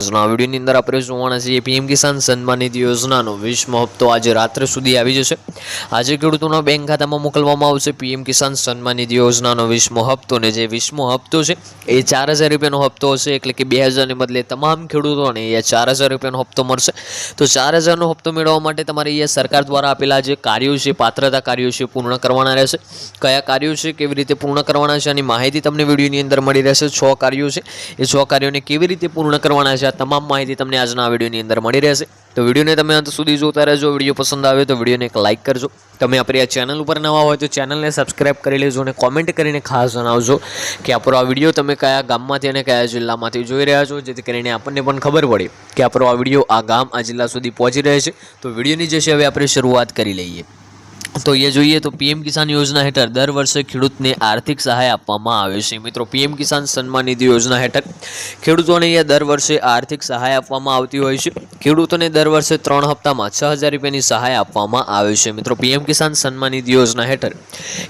આજના વિડીયોની અંદર આપણે જોવાના છીએ પીએમ કિસાન સન્માન નિધિ યોજનાનો. વીસમો હપ્તો આજે રાત્રે સુધી આવી જશે. આજે ખેડૂતોના બેંક ખાતામાં મોકલવામાં આવશે પીએમ કિસાન સન્માન નિધિ યોજનાનો વીસમો હપ્તો. ને જે વીસમો હપ્તો છે, એ ચાર હજાર રૂપિયાનો હપ્તો હશે, એટલે કે બે હજારને બદલે તમામ ખેડૂતોને એ ચાર હજાર રૂપિયાનો હપ્તો મળશે. તો ચાર હજારનો હપ્તો મેળવવા માટે તમારે અહીંયા સરકાર દ્વારા આપેલા જે કાર્યો છે, પાત્રતા કાર્યો છે પૂર્ણ કરવાના રહેશે. કયા કાર્યો છે, કેવી રીતે પૂર્ણ કરવાના છે, આની માહિતી તમને વિડીયોની અંદર મળી રહેશે. છ કાર્યો છે, એ છ કાર્યોને કેવી રીતે પૂર્ણ કરવાના છે આ તમામ માહિતી તમને આજના વિડીયોની અંદર મળી રહેશે. તો વિડીયોને તમે અંત સુધી જોતા રહેજો. વીડિયો પસંદ આવે તો વિડીયોને એક લાઇક કરજો. તમે આપણી આ ચેનલ ઉપર નવા હોય તો ચેનલને સબસ્ક્રાઇબ કરી લેજો અને કોમેન્ટ કરીને ખાસ જણાવજો કે આપણો આ વીડિયો તમે કયા ગામમાંથી અને કયા જિલ્લામાંથી જોઈ રહ્યા છો, જેથી કરીને આપણને પણ ખબર પડે કે આપણો આ વીડિયો આ ગામ, આ જિલ્લા સુધી પહોંચી રહે છે. તો વિડીયોની જે છે, હવે આપણે શરૂઆત કરી લઈએ. તો એ જોઈએ તો પીએમ કિસાન યોજના હેઠળ દર વર્ષે ખેડૂતને આર્થિક સહાય આપવામાં આવે છે. મિત્રો, પીએમ કિસાન સન્માન નિધિ યોજના હેઠળ ખેડૂતોને દર વર્ષે આર્થિક સહાય આપવામાં આવતી હોય છે. ખેડૂતોને દર વર્ષે ત્રણ હપ્તામાં છ હજાર રૂપિયાની સહાય આપવામાં આવે છે. મિત્રો, પીએમ કિસાન સન્માન નિધિ યોજના હેઠળ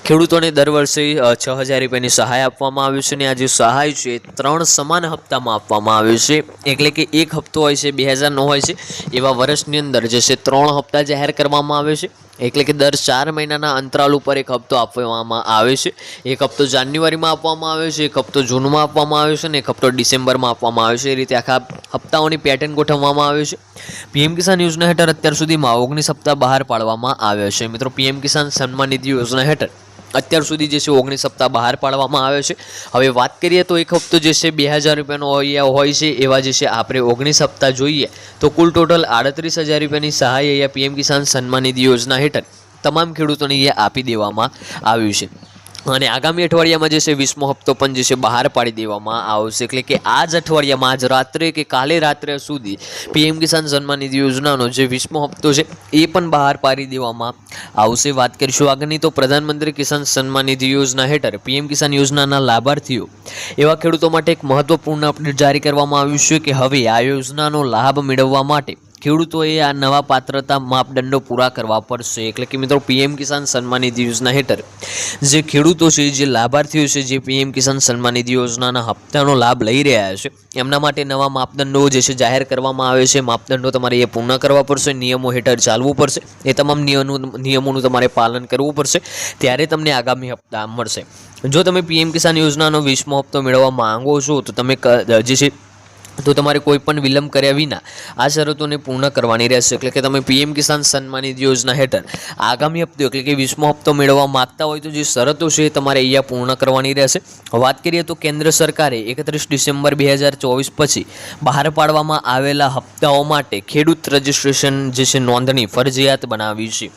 ખેડૂતોને દર વર્ષે છ હજાર રૂપિયાની સહાય આપવામાં આવે છે અને આ જે સહાય છે ત્રણ સમાન હપ્તામાં આપવામાં આવે છે. એટલે કે એક હપ્તો હોય છે, બે હજારનો હોય છે. એવા વર્ષની અંદર જે છે, ત્રણ હપ્તા જાહેર કરવામાં આવે છે. એટલે કે દર ચાર મહિનાના અંતરાલ ઉપર એક હપ્તો આપવામાં આવે છે. એક હપ્તો જાન્યુઆરીમાં આપવામાં આવે છે, એક હપ્તો જૂનમાં આપવામાં આવે છે અને એક હપ્તો ડિસેમ્બરમાં આપવામાં આવે છે. એ રીતે આખા હપ્તાઓની પેટર્ન ગોઠવવામાં આવે છે. પીએમ કિસાન યોજના હેઠળ અત્યાર સુધીમાં ઓગણીસ હપ્તા બહાર પાડવામાં આવ્યા છે. મિત્રો, પીએમ કિસાન સન્માન નિધિ યોજના હેઠળ અત્યાર સુધી જે છે ઓગણીસ સપ્તાહ બહાર પાડવામાં આવે છે. હવે વાત કરીએ તો એક હપ્તો જે છે બે હજાર રૂપિયાનો હોય છે, એવા જે છે આપણે ઓગણીસ સપ્તાહ જોઈએ. તો કુલ ટોટલ આડત્રીસ હજાર રૂપિયાની સહાય અહીંયા પીએમ કિસાન સન્માન નિધિ યોજના હેઠળ તમામ ખેડૂતોને અહીંયા આપી દેવામાં આવ્યું છે. અને આગામી અઠવાડિયામાં જે છે, વીસમો હપ્તો પણ જે છે, બહાર પાડી દેવામાં આવશે. એટલે કે આ જ અઠવાડિયામાં, આજ રાત્રે કે કાલે રાત્રે સુધી પીએમ કિસાન સન્માન નિધિ યોજનાનો જે વીસમો હપ્તો છે, એ પણ બહાર પાડી દેવામાં આવશે. વાત કરીશું આગળની, તો પ્રધાનમંત્રી કિસાન સન્માન નિધિ યોજના હેઠળ પીએમ કિસાન યોજનાના લાભાર્થીઓ. એવા ખેડૂતો માટે એક મહત્વપૂર્ણ અપડેટ જારી કરવામાં આવ્યું છે કે હવે આ યોજનાનો લાભ મેળવવા માટે ખેડૂતોએ આ નવા પાત્રતા માપદંડો પૂરા કરવા પડશે. એટલે કે મિત્રો, પીએમ કિસાન સન્માન નિધિ યોજના હેઠળ જે ખેડૂતો છે, જે લાભાર્થીઓ છે, જે પીએમ કિસાન સન્માન નિધિ યોજનાના હપ્તાનો લાભ લઈ રહ્યા છે, એમના માટે નવા માપદંડો જે છે, જાહેર કરવામાં આવે છે. માપદંડો તમારે એ પૂર્ણ કરવા પડશે, નિયમો હેઠળ ચાલવું પડશે. એ તમામ નિયમોનું તમારે પાલન કરવું પડશે. ત્યારે તમને આગામી હપ્તા મળશે. જો તમે પીએમ કિસાન યોજનાનો વીસમો હપ્તો મેળવવા માંગો છો, તો તમે જે છે તો તમારે કોઈ પણ વિલંબ કર્યા વિના આ શરતોને પૂર્ણ કરવાની રહેશે. એટલે કે તમે પીએમ કિસાન સન્માનિત યોજના હેઠળ આગામી હપ્તો, એટલે કે વીસમો હપ્તો મેળવવા માગતા હોય તો જે શરતો છે એ તમારે અહીંયા પૂર્ણ કરવાની રહેશે. વાત કરીએ તો કેન્દ્ર સરકારે એકત્રીસ ડિસેમ્બર બે હજાર ચોવીસ પછી બહાર પાડવામાં આવેલા હપ્તાઓ માટે ખેડૂત રજિસ્ટ્રેશન જે છે નોંધણી ફરજિયાત બનાવી છે.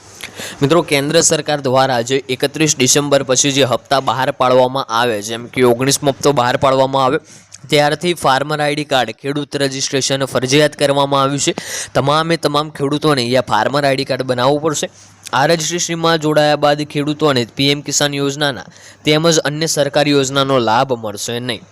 મિત્રો, કેન્દ્ર સરકાર દ્વારા જે એકત્રીસ ડિસેમ્બર પછી જે હપ્તા બહાર પાડવામાં આવે, જેમ કે ઓગણીસમો હપ્તો બહાર પાડવામાં આવે ત્યારથી ફાર્મર આઈડી કાર્ડ, ખેડૂત રજિસ્ટ્રેશન ફરજિયાત કરવામાં આવ્યું છે. તમામે તમામ ખેડૂતોને અહીંયા ફાર્મર આઈડી કાર્ડ બનાવવું પડશે. આ રજિસ્ટ્રેશનમાં જોડાયા બાદ ખેડૂતોને પીએમ કિસાન યોજનાના તેમજ અન્ય સરકારી યોજનાનો લાભ મળશે નહીં.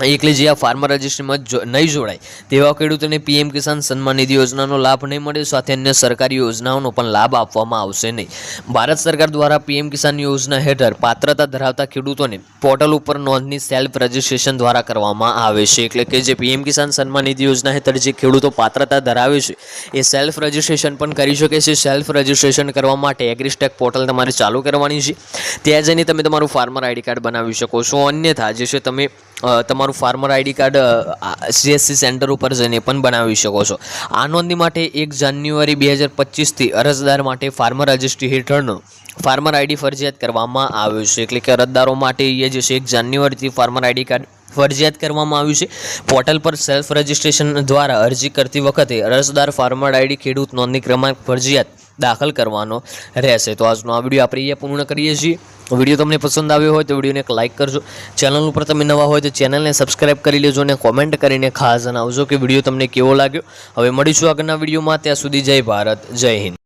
એટલે જે આ ફાર્મર રજિસ્ટ્રીમાં નહીં જોડાય. તેવા ખેડૂતોને પીએમ કિસાન સન્માન નિધિ યોજનાનો લાભ નહીં મળે સાથે અન્ય સરકારી યોજનાઓનો પણ લાભ આપવામાં આવશે નહીં. ભારત સરકાર દ્વારા પીએમ કિસાન યોજના હેઠળ પાત્રતા ધરાવતા ખેડૂતોને પોર્ટલ ઉપર નોંધની સેલ્ફ રજિસ્ટ્રેશન દ્વારા કરવામાં આવે છે. એટલે કે જે પીએમ કિસાન સન્માન નિધિ યોજના હેઠળ જે ખેડૂતો પાત્રતા ધરાવે છે એ સેલ્ફ રજિસ્ટ્રેશન પણ કરી શકે છે. સેલ્ફ રજિસ્ટ્રેશન કરવા માટે એગ્રીસ્ટેક પોર્ટલ તમારે ચાલુ કરવાની છે. ત્યાં જઈને તમે તમારું ફાર્મર આઈડી કાર્ડ બનાવી શકો છો. અન્યથા જે છે તમે અ, તમારું farmer ID card CSC centre ઉપર જઈને પણ બનાવી શકો છો. આ નોંધણી માટે એક જાન્યુઆરી બે હજાર પચીસથી અરજદાર માટે ફાર્મર રજિસ્ટ્રી હેઠળનો ફાર્મર આઈડી ફરજિયાત કરવામાં આવ્યું છે. એટલે કે અરજદારો માટે એ જે છે, એક જાન્યુઆરીથી ફાર્મર આઈડી કાર્ડ ફરજિયાત કરવામાં આવ્યું છે. પોર્ટલ પર સેલ્ફ રજિસ્ટ્રેશન દ્વારા અરજી કરતી વખતે અરજદાર ફાર્મર આઈડી ખેડૂત નોંધણી ક્રમાંક ફરજિયાત દાખલ કરવાનો રહેશે. તો આજનો આ વીડિયો આપણે એ પૂર્ણ કરીએ છીએ. વીડિયો તમને પસંદ આવ્યો હોય તો વિડીયોને એક લાઇક કરજો. ચેનલ ઉપર તમે નવા હોય તો ચેનલને સબસ્ક્રાઇબ કરી લેજો અને કોમેન્ટ કરીને ખાસ જણાવજો કે વીડિયો તમને કેવો લાગ્યો. હવે મળીશું આગળના વિડીયોમાં. ત્યાં સુધી જય ભારત, જય હિન્દ.